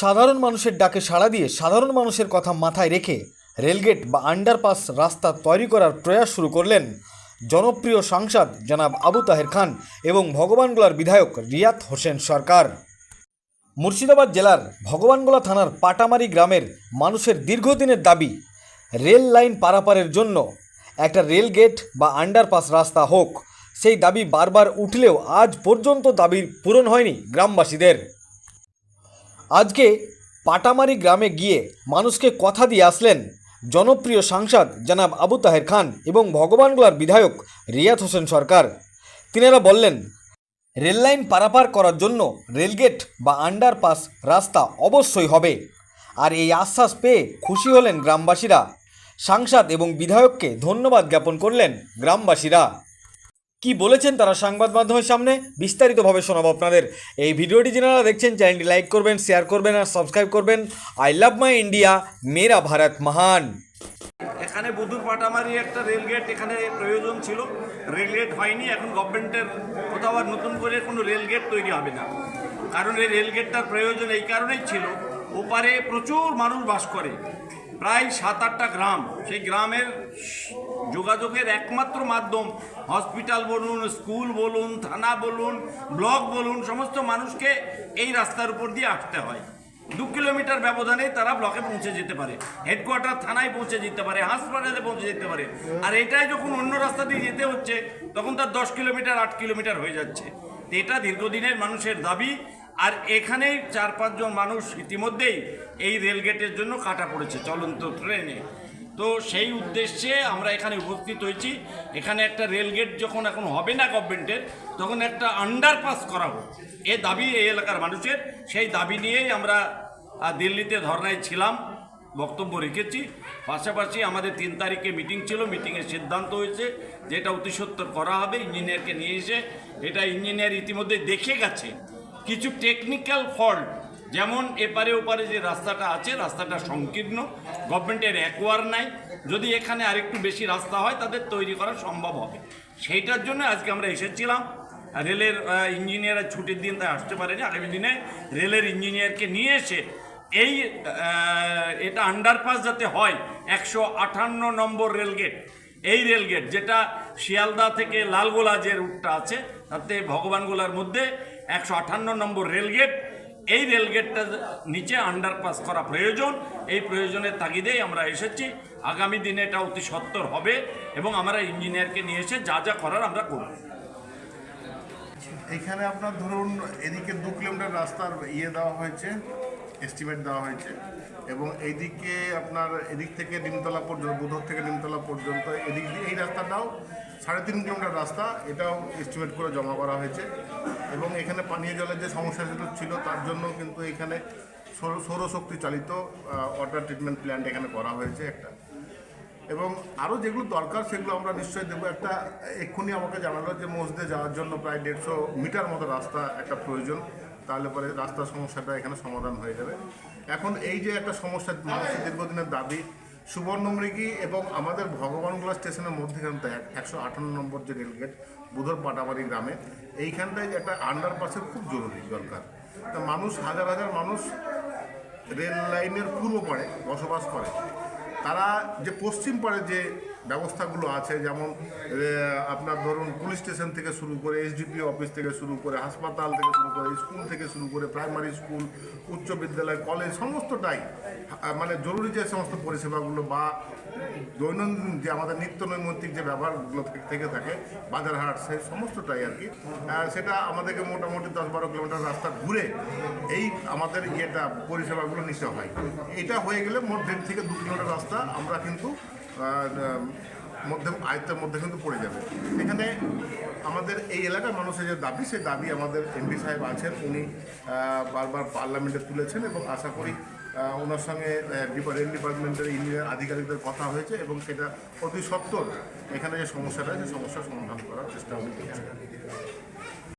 সাধারণ মানুষের ডাকে সাড়া দিয়ে সাধারণ মানুষের কথা মাথায় রেখে রেলগেট বা আন্ডারপাস রাস্তা তৈরি করার প্রয়াস শুরু করলেন জনপ্রিয় সাংসদ জনাব আবু তাহের খান এবং ভগবানগোলার বিধায়ক রিয়াত হোসেন সরকার। মুর্শিদাবাদ জেলার ভগবানগোলা থানার পাটামারি গ্রামের মানুষের দীর্ঘদিনের দাবি, রেল লাইন পারাপারের জন্য একটা রেল গেট বা আন্ডারপাস রাস্তা হোক। সেই দাবি বারবার উঠলেও আজ পর্যন্ত দাবির পূরণ হয়নি গ্রামবাসীদের। আজকে পাটামারি গ্রামে গিয়ে মানুষকে কথা দিয়ে আসলেন জনপ্রিয় সাংসদ জনাব আবু তাহের খান এবং ভগবানগোলার বিধায়ক রিয়াত হোসেন সরকার। তিনারা বললেন, রেললাইন পারাপার করার জন্য রেলগেট বা আন্ডারপাস রাস্তা অবশ্যই হবে। আর এই আশ্বাস পেয়ে খুশি হলেন গ্রামবাসীরা। সাংসদ এবং বিধায়ককে ধন্যবাদ জ্ঞাপন করলেন গ্রামবাসীরা। কি বলেছেন তারা সংবাদ মাধ্যমের সামনে? বিস্তারিতভাবে শোনাবো আপনাদের। এই ভিডিওটি যারা দেখছেন, চ্যানেলটি লাইক করবেন, শেয়ার করবেন আর সাবস্ক্রাইব করবেন। আই লাভ মাই ইন্ডিয়া, মেরা ভারত মহান। এখানে বুধুর পাটামারি একটা রেলগেট এখানে প্রয়োজন ছিল। রেলগেট হয়নি, এখন গভর্নমেন্টের কোথাও আর নতুন করে কোনো রেলগেট তৈরি হবে না। কারণ এই রেলগেটটার প্রয়োজন এই কারণেই ছিল। ওপারে প্রচুর মানুষ বাস করে। প্রায় সাত আটটা গ্রাম। সেই গ্রামের যোগাযোগের একমাত্র মাধ্যম হসপিটাল বলুন, স্কুল বলুন, থানা বলুন, ব্লক বলুন, সমস্ত মানুষকে এই রাস্তার উপর দিয়ে আসতে হয়। দু কিলোমিটার ব্যবধানে তারা ব্লকে পৌঁছে যেতে পারে। হেডকোয়ার্টার থানায় পৌঁছে যেতে পারে, হাসপাতালে পৌঁছে যেতে পারে। আর এটাই যখন অন্য রাস্তা দিয়ে যেতে হচ্ছে, তখন তার দশ কিলোমিটার, আট কিলোমিটার হয়ে যাচ্ছে। এটা দীর্ঘদিনের মানুষের দাবি। আর এখানেই চার পাঁচজন মানুষ ইতিমধ্যেই এই রেলগেটের জন্য কাটা পড়েছে, চলন্ত ট্রেনে। তো সেই উদ্দেশ্যে আমরা এখানে উপস্থিত হয়েছি। এখানে একটা রেলগেট যখন এখন হবে না গভর্নমেন্টের, তখন একটা আন্ডারপাস করা হোক এ দাবি এই এলাকার মানুষের। সেই দাবি নিয়েই আমরা দিল্লিতে ধর্নায় ছিলাম, বক্তব্য রেখেছি। পাশাপাশি আমাদের তিন তারিখে মিটিং ছিল মিটিংয়ের সিদ্ধান্ত হয়েছে যেটা অতি করা হবে, ইঞ্জিনিয়ারকে নিয়ে এসে। এটা ইঞ্জিনিয়ার ইতিমধ্যে দেখে গেছে। কিছু টেকনিক্যাল ফল্ট যেমন এপারে ওপারে যে রাস্তাটা আছে, রাস্তাটা সংকীর্ণ গভর্নমেন্টের অ্যাকোয়ার নাই। যদি এখানে আরেকটু বেশি রাস্তা হয়, তাদের তৈরি করা সম্ভব হবে। সেইটার জন্য আজকে আমরা এসেছিলাম। রেলের ইঞ্জিনিয়ার ছুটির দিন তাই আসতে পারেনি। আগামী দিনে রেলের ইঞ্জিনিয়ারকে নিয়ে এসে এই এটা আন্ডারপাস যাতে হয়, একশো আটান্ন নম্বর রেলগেট এই রেলগেট যেটা শিয়ালদা থেকে লালগোলা যে রুটটা আছে, তাতে ভগবানগোলার মধ্যে একশো আঠান্ন নম্বর রেলগেট। এই রেলগেটটা নিচে আন্ডারপাস করা প্রয়োজন। এই প্রয়োজনের তাগিদেই আমরা এসেছি। আগামী দিনে এটা অতি সত্তর হবে এবং আমরা ইঞ্জিনিয়ারকে নিয়ে এসে যা যা করার আমরা করব। এখানে আপনার ধরুন এদিকে দু কিলোমিটার রাস্তার ইয়ে দেওয়া হয়েছে এস্টিমেট দেওয়া হয়েছে। এবং এইদিকে আপনার এদিক থেকে নিমতলা পর্যন্ত, বুধর থেকে নিমতলা পর্যন্ত, এদিক দিয়ে এই রাস্তাটাও সাড়ে তিন কিলোমিটার রাস্তা, এটাও এস্টিমেট করে জমা করা হয়েছে। এবং এখানে পানীয় জলের যে সমস্যা যেগুলো ছিল, তার জন্য কিন্তু এখানে সৌর, সৌরশক্তি চালিত ওয়াটার ট্রিটমেন্ট প্ল্যান্ট এখানে করা হয়েছে একটা। এবং আরও যেগুলো দরকার সেগুলো আমরা নিশ্চয়ই দেবো। একটা এক্ষুনি আমাকে জানালো যে মসজিদে যাওয়ার জন্য প্রায় দেড়শো মিটার মতো রাস্তা একটা প্রয়োজন, তাহলে পরে রাস্তার সমস্যাটা এখানে সমাধান হয়ে যাবে। এখন এই যে একটা সমস্যা মানুষের দীর্ঘদিনের দাবি সুবর্ণমৃগী এবং আমাদের ভগবানগোলা স্টেশনের মধ্যেখান থেকে একশো আঠান্ন নম্বর যে রেলগেট, বুধর পাটাবাড়ি গ্রামে, এইখানটায় একটা আন্ডারপাসের খুব জরুরি দরকার। তা মানুষ, হাজার হাজার মানুষ রেল লাইনের পূর্ব পাড়ে বসবাস করে। তারা যে পশ্চিম পাড়ে যে ব্যবস্থাগুলো আছে, যেমন আপনার ধরুন পুলিশ স্টেশন থেকে শুরু করে এসডিপি অফিস থেকে শুরু করে, হাসপাতাল থেকে শুরু করে, স্কুল থেকে শুরু করে প্রাইমারি স্কুল উচ্চ বিদ্যালয় কলেজ সমস্তটাই মানে জরুরি যে সমস্ত পরিষেবাগুলো বা দৈনন্দিন যে আমাদের নিত্য নৈমিত্তিক যে ব্যবহারগুলো থেকে- থেকে, বাজার হাট সেই সমস্তটাই আর কি। সেটা আমাদেরকে মোটামুটি দশ বারো কিলোমিটার রাস্তা ঘুরে এই আমাদের ইয়েটা, পরিষেবাগুলো নিতে হয়। এটা হয়ে গেলে মোট দেড় থেকে দু কিলোমিটার রাস্তা আমরা কিন্তু মধ্যে, আয়ত্তের মধ্যে কিন্তু পড়ে যাবে। এখানে আমাদের এই এলাকার মানুষের যে দাবি সেই দাবি আমাদের এমপি সাহেব আছেন। উনি বারবার পার্লামেন্টে তুলেছেন এবং আশা করি ওনার সঙ্গে রেল ডিপার্টমেন্টের ইঞ্জিনিয়ার আধিকারিকদের কথা হয়েছে এবং সেটা অতি সত্তর এখানে যে সমস্যাটা সেই সমস্যার সমাধান করার চেষ্টা উনি